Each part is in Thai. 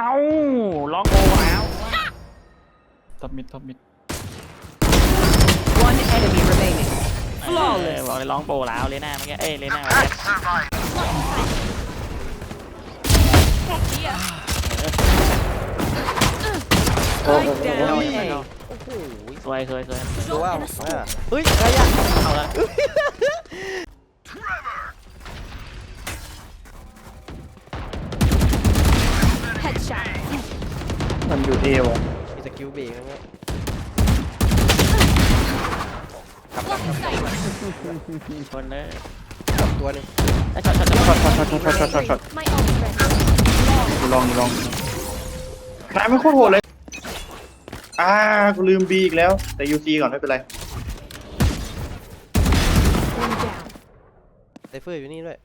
เอ้าล็อกโอแล้วท็อปมิดท็อปมิด One enemy remaining. เลยบอกเลยร้องโปรแล้วเลยหน้าเมื่อกี้เอ้ยเลยหน้าเมื่อกี้ Spike down A. โอ้โหสวยสวยสวย ดูว่าอ่าเฮ้ยอะไรอะเอาละ อยู่เอวมีสกิลเบรกนะเนี่ยคนเลยสองตัวหนึงไอ้ช็อตช็อตช็อตช็อตช็อตช็อตช็อตช็อตช็อต My ult's ready. ลองลองนายไม่โคตรโหดเลย อ่ากูลืมบีอีกแล้ว แต่ยูซีก่อนไม่เป็นไร One down. ไซเฟอร์อยู่นี่ด้วย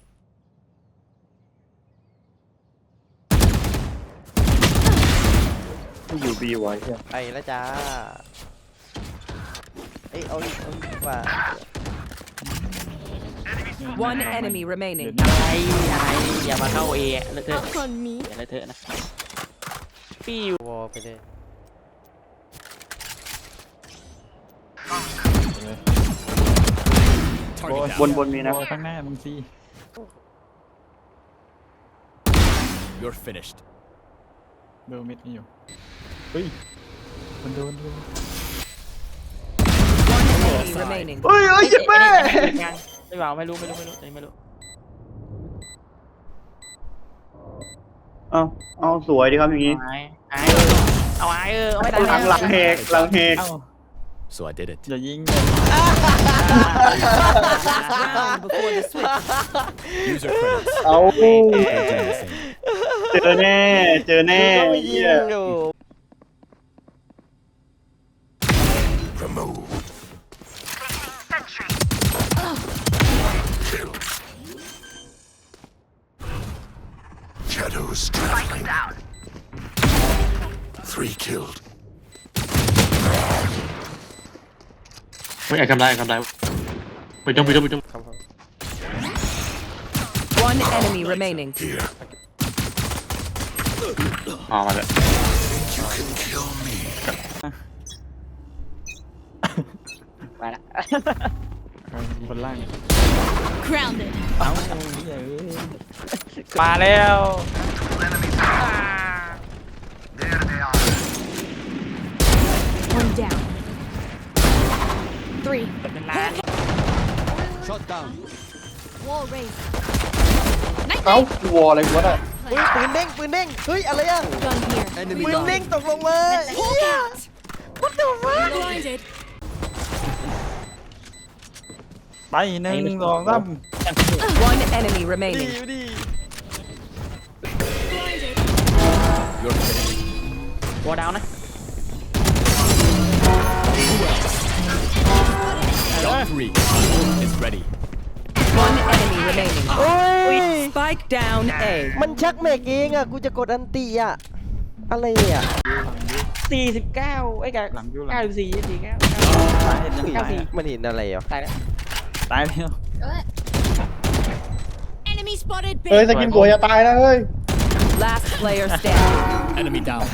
ไม่อยู่บีไว้ใช่ไปแล้วจ้า เอ้ยเอาอีกเอาอีกดีกว่า One enemy เดี๋ยว remaining. นี้อะไรอะไรอย่ามาเข้าเอเลอะเทอะ Up on me. อย่าเลอะเทอะนะปิ้ววอลไปเลย โอ้ยบนบนมีนะข้างหน้ามึงสิ You're finished. เบลมิดนี่อยู่ เฮ้ย มันโดนโดน One enemy remaining. เฮ้ยเฮ้ยเจ็บแม่ไม่บอกไม่รู้ไม่รู้ไม่รู้ไม่รู้เอาเอาสวยดีครับอย่างนี้ไอ้ไอ้เอาไอ้เออเอาไม่หลังหลังเฮกหลังเฮกเอ้า So I did it. อย่ายิง Round before the switch. User credits. เอา They're doing the same. เจอแน่ เจอแน่ก็ไม่ยิเหี้งยอ เฮ้ยไอ้กำไรไอ้กำไรไปจงไปจงไปจงครับผม One enemy remaining. Here. อ๋อมาแล้ว You can kill me. ไปละ คนล่าง Grounded. เอ้าเหี้ยเอ้ยมาแล้ว One down. Three. เป็นล้าน Shot down. Wall raised. Night เอ้า night. วออะไรวะน่ะเฮ้ยปืนเด้งปืนเด้งเฮ้ยอะไรอะ Gun here. Enemy ปืนเด้ง down. ตกลงมาเฮีย What the fuck Blinded. ไปหนึ่งสองสาม One enemy ดี remaining. อยู่ดี Blinded. You're finished. วอดาวนะ three. Is ready. One enemy remaining. โอ้ย Spike down A. มันชักเมกเองอะ กูจะกดอันตีอะ อะไรอะ สี่สิบเก้าไอ้กะหลังอยู่หลัเก้างสิบสี่สี่เก้า ตายยังเก้าตายสี่อะมันเห็นอะไรอะ ตายแล้วตายแล้ว Enemy spotted. เฮ้ย B. สกินบัวอย่าตายนะเฮ้ย Last player standing. Enemy down.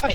เฮ้ย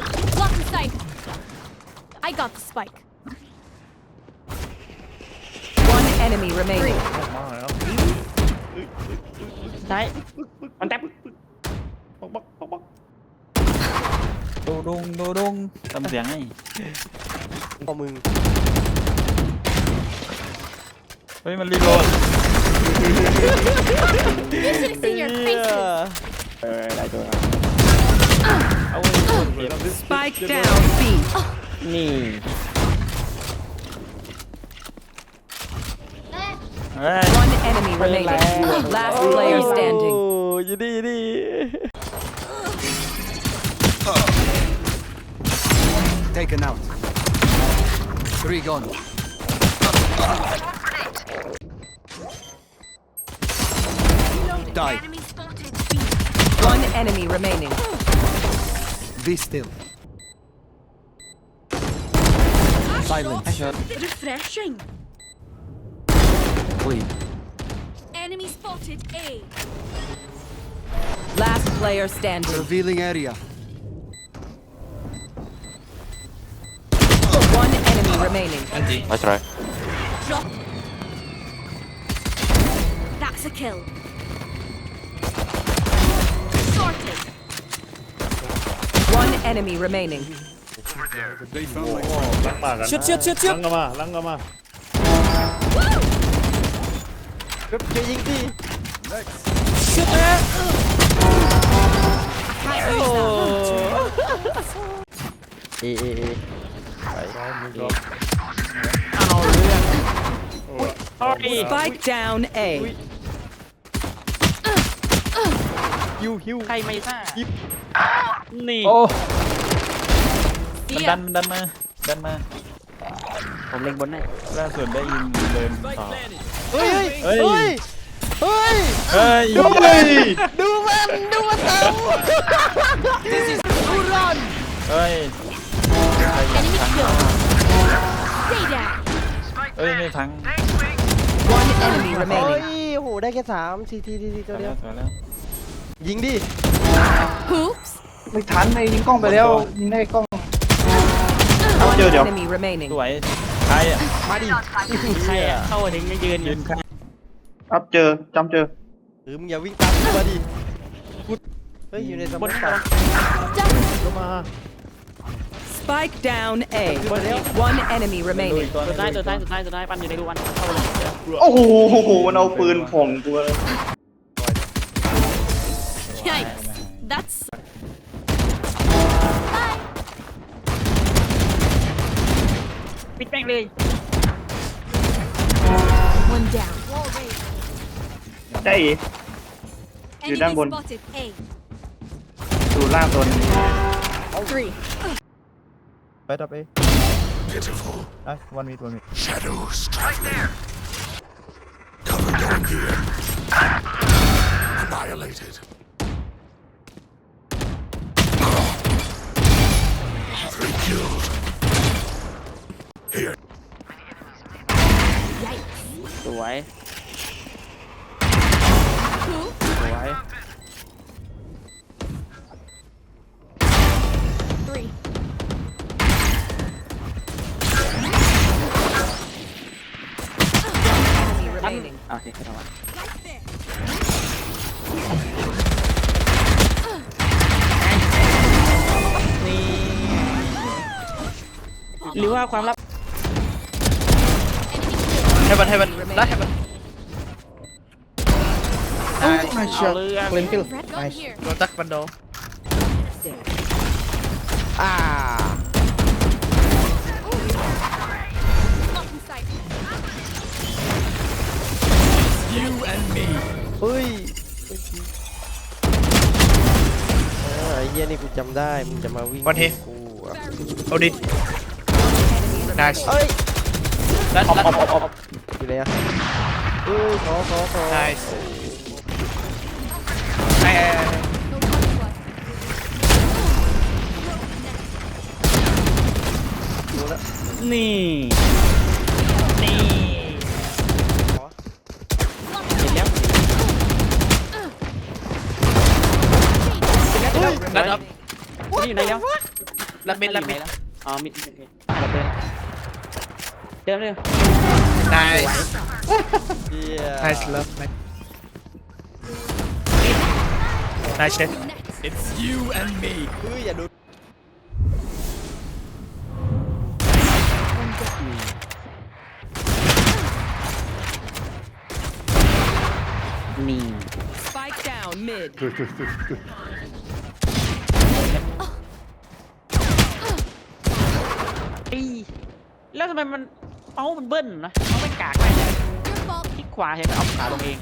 Block the sight. I got the spike. One enemy remaining. ซ้ายมันแท็บโดดงโดดงทำเสียงไงพอมึงเฮ้ยมันรีโหลด You should have seen your faces. เออได้ตัวเอาเก็บ Spike down B. นี่ เฮ้ย One enemy remaining. Last player standing. โอ้ อยู่ดีอยู่ดี Taken out. Three gone. Die. One enemy remaining. Be still. Silent. Refreshing. Clean. Enemy spotted A. Last player standing. Revealing area. One enemy remaining. Nice try Drop. That's a kill. Sorted. One enemy remaining. lăng mà gần. Chết, chết, chết, chết. Lăng mà, lăng mà. Gấp chơi dính đi. Chết á. Ê ê ê. Đấy. Tao lưỡi. Ôi. Spike down A. Hiu hiu. Hay mày ra. Nì. Oh. ม่ทราบนี่โอ้ See มัน ya. ดันมันดันมาดันมาผมเล็งบนให้ล่าสุดได้ยินเดินต่อเฮ้ยเฮ้เฮ้ยยเฮ้ยเฮ้ยดูเลยดูมันดูมันเต่าเฮ้ย Enemy kill. Stay down. เฮ้ยไม่พัง One enemy เฮ้ย remaining. โอ้โหได้แค่สามทีทีทีทีตัวถอยเดีแล้ยววถอยแล้ว ยิงดิ Oops. ไม่ทันไอ้ยิงกล้องไปแล้วยิงได้กล้อง เอาเจอ One เดี๋ยว enemy remaining. สวยใครอะมาดิใครอะเข้ามาถึงก็ยืนอยืยู่นข้างอัพเจอจำเจอเออมึงอย่าวิ่งตามกูมาดิกูเฮ้ยอยู่ในสมองป่ะก็มา Spike down A. One enemy ดู remaining. อีกตัวสุดท้ายสุดท้ายสุดท้ายสุดท้ายปั้นอยู่ในรูวันเข้าไปเลยโอ้โหมันเอาปืนผ่องกูเลย Yikes. That's ปิดแม่งเลย one down. Wall raised. ได้อีกอยู่ด้านบน Enemy spotted A. ดูล่างตัวนึง Three. ไปต่อไปอะวันมีวันมี สวย Two. สวย Three. Enemy remaining. โอเคเข้ามา Right there. นี่หรือว่าความลับ Enemy kill. ให้มันให้มันได้ให้มัน เอาเรื่อง เล่นกิล Red gun here. โดนตักบันโด อ่า Blocking sight. You and me. เฮ้ยเออไอ้เหี้ยนี่กูจำได้มึงจะมาวิ่ง วันเท กูอะ เอาดิ nice เอ้ย แล้วออกออกออกออกอยู่ไหนอะเอ้ยขอขอขอ nice ไอ้ไอ้ไอ้ No cover plus. นี่ นี่เห็นแล้วรัดอัพนี่อยู่ไหนแล้วรัดมิดรัดมิดอ๋อมิดโอเคเรา เดินเดินเลย nice เหี้ย nice love nice nice shit It's you and me. เฮ้ยอย่าดู นี่ Spike down mid. อีแล้วทำไมมันเม ามันเบิ้ลนะเอาไม่กากไปที่ขวาเห็นเอาขาลงเอง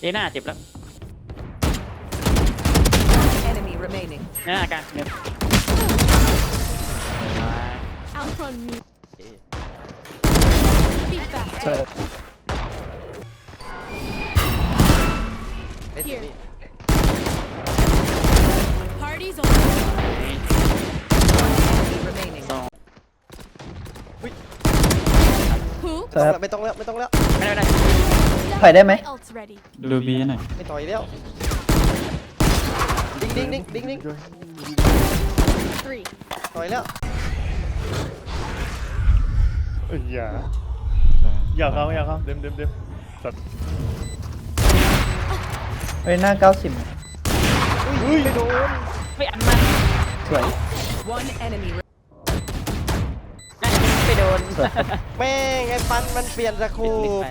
เดน่าเจ็บแล้วน่าการเนี่ยเธอ Party's over. Enemy remaining. Who? ไม่ต้องแล้วไม่ต้องแล้วไม่ได้ไม่ได้ถอยได้ไหม My ult's ready. ดูบีหน่อยไม่ต่อยแล้วดิ้งดิ้งดิ้งดิ้งดิ้ง Three. ต่อยแล้วเอ้ยอย่าอย่าเขาอย่าเขาเด็มเด็มเด็มสัตว์เฮ้ยหน้าเก้าสิบอุ้ยไม่โดน ไม่อันมาสวย One enemy. re- ไปโดนสวยครับแม่งไอ้ปันมันเปลี่ยนสกูลิงปไป